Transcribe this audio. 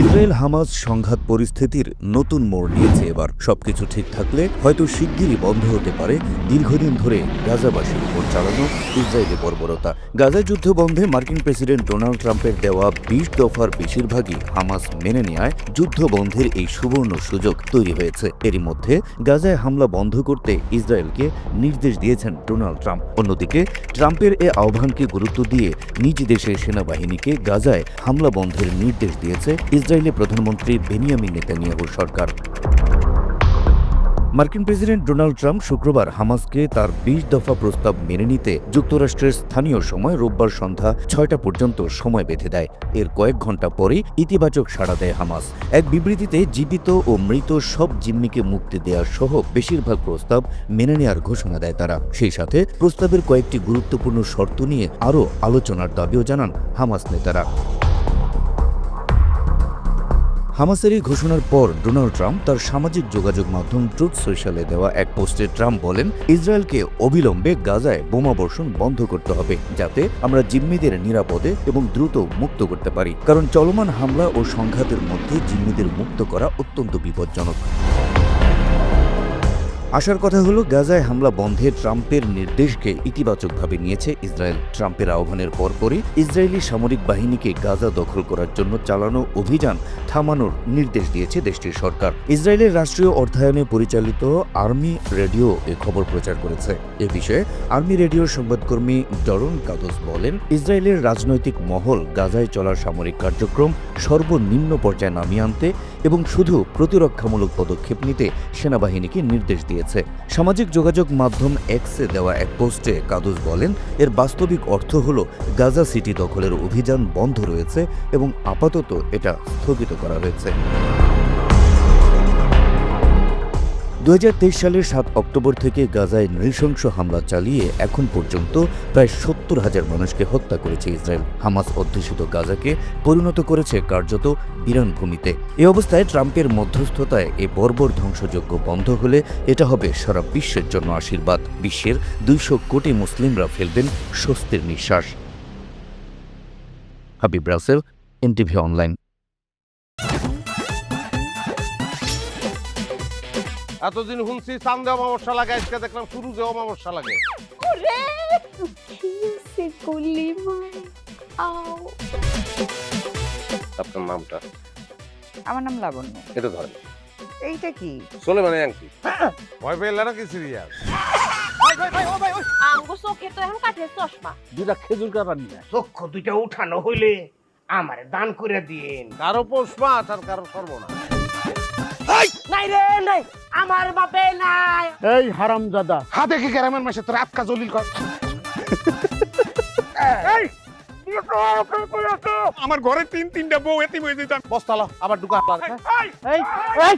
Israel Hamas সংঘাত পরিস্থিতির নতুন মোড় নিয়েছে এবার। সবকিছু ঠিক থাকলে হয়তো শিগগিরই বন্ধ হতে পারে। দীর্ঘদিন ধরে গাজাবাসীর উপর চালানো ইসরায়েলি বর্বরতা। গাজা যুদ্ধ বন্ধে মার্কিন প্রেসিডেন্ট ডোনাল্ড ট্রাম্পের দেওয়া বিশ দফার বেশিরভাগই হামাস মেনে নেয় যুদ্ধ বন্ধের এই সুবর্ণ সুযোগ তৈরি হয়েছে। এরই মধ্যে গাজায় হামলা বন্ধ করতে ইসরায়েলকে নির্দেশ দিয়েছেন ডোনাল্ড ট্রাম্প। অন্যদিকে, ট্রাম্পের এ আহ্বানকে গুরুত্ব দিয়ে নিজ দেশের সেনাবাহিনীকে গাজায় হামলা বন্ধের নির্দেশ দিয়েছে ইসরায়েলের প্রধানমন্ত্রী বেনিয়ামিন নেতানিয়াহুর সরকার। মার্কিন প্রেসিডেন্ট ডোনাল্ড ট্রাম্প শুক্রবার হামাসকে তার বিশ দফা প্রস্তাব মেনে নিতে যুক্তরাষ্ট্রের স্থানীয় সময় রোববার সন্ধ্যা ছয়টা পর্যন্ত সময় বেঁধে দেয়। এর কয়েক ঘণ্টা পরেই ইতিবাচক সাড়া দেয় হামাস। এক বিবৃতিতে জীবিত ও মৃত সব জিম্মিকে মুক্তি দেওয়া সহ বেশিরভাগ প্রস্তাব মেনে নেওয়ার ঘোষণা দেয় তারা। সেই সাথে প্রস্তাবের কয়েকটি গুরুত্বপূর্ণ শর্ত নিয়ে আরও আলোচনার দাবিও জানান হামাস নেতারা। হামাসের এই ঘোষণার পর ডোনাল্ড ট্রাম্প তার সামাজিক যোগাযোগ মাধ্যম ট্রুথ সোশ্যালে দেওয়া এক পোস্টে ট্রাম্প বলেন, ইসরায়েলকে অবিলম্বে গাজায় বোমাবর্ষণ বন্ধ করতে হবে, যাতে আমরা জিম্মিদের নিরাপদে এবং দ্রুত মুক্ত করতে পারি। কারণ চলমান হামলা ও সংঘাতের মধ্যে জিম্মিদের মুক্ত করা অত্যন্ত বিপজ্জনক। আসার কথা হলো, গাজায় হামলা বন্ধে ট্রাম্পের নির্দেশকে ইতিবাচকভাবে নিয়েছে ইসরায়েল। ট্রাম্পের আহ্বানের পরপরই ইসরায়েলি সামরিক বাহিনীকে গাজা দখল করার জন্য চালানো অভিযান থামানোর নির্দেশ দিয়েছে দেশটির সরকার। ইসরায়েলের রাষ্ট্রীয় অর্থায়নে পরিচালিত আর্মি রেডিও এ খবর প্রচার করেছে। এ বিষয়ে আর্মি রেডিওর সংবাদকর্মী ডরন কাদোস বলেন, ইসরায়েলের রাজনৈতিক মহল গাজায় চলা সামরিক কার্যক্রম সর্বনিম্ন পর্যায়ে নামিয়ে আনতে এবং শুধু প্রতিরক্ষামূলক পদক্ষেপ নিতে সেনাবাহিনীকে নির্দেশ দিয়েছে। সামাজিক যোগাযোগ মাধ্যম এক্সে দেওয়া এক পোস্টে কাদুস বলেন, এর বাস্তবিক অর্থ হল গাজা সিটি দখলের অভিযান বন্ধ রয়েছে এবং আপাতত এটা স্থগিত করা হয়েছে। দু সালের সাত অক্টোবর থেকে গাজায় নৃশংস হামলা চালিয়ে এখন পর্যন্ত প্রায় সত্তর হাজার মানুষকে হত্যা করেছে ইসরায়েল। হামাস অধ্যুষিত গাজাকে পরিণত করেছে কার্যত বিরান ভূমিতে। এ অবস্থায় ট্রাম্পের মধ্যস্থতায় এ বর্বর ধ্বংসযজ্ঞ বন্ধ হলে এটা হবে সারা বিশ্বের জন্য আশীর্বাদ। বিশ্বের দুইশো কোটি মুসলিমরা ফেলবেন স্বস্তির নিঃশ্বাস। Habib Rasel, NTV online. এতদিন শুনছি চান্দে অমাবস্যা লাগে আজকে দেখলাম সূর্যে অমাবস্যা লাগে। ওরে কিসে গুলি মার। আও। আপনার নামটা? আমার নাম লাবণ্য। এটা ধরেন। এইটা কি? চলে মানে আংটি ভয় পেলে নাকি সিরিয়াস? আমগো চোখে তো এখন কাঠের চশমা। দুটা খেজুর কাটা নিয়ে চক্ষু দুইটা উঠানো হইলে আমারে দান করে দিন কারও পোষ মাছ আর কারও সর্বনা নাই রে নাই। আমার বাপে নাই। এই হারামজাদা। হাতে কি গ্রামের মাসে তোর আটকা জলিল কর? আমার ঘরে তিন তিনটা বউ এতিম হয়ে যেতাম। বস্তালা আবার ঢুকা। এই এই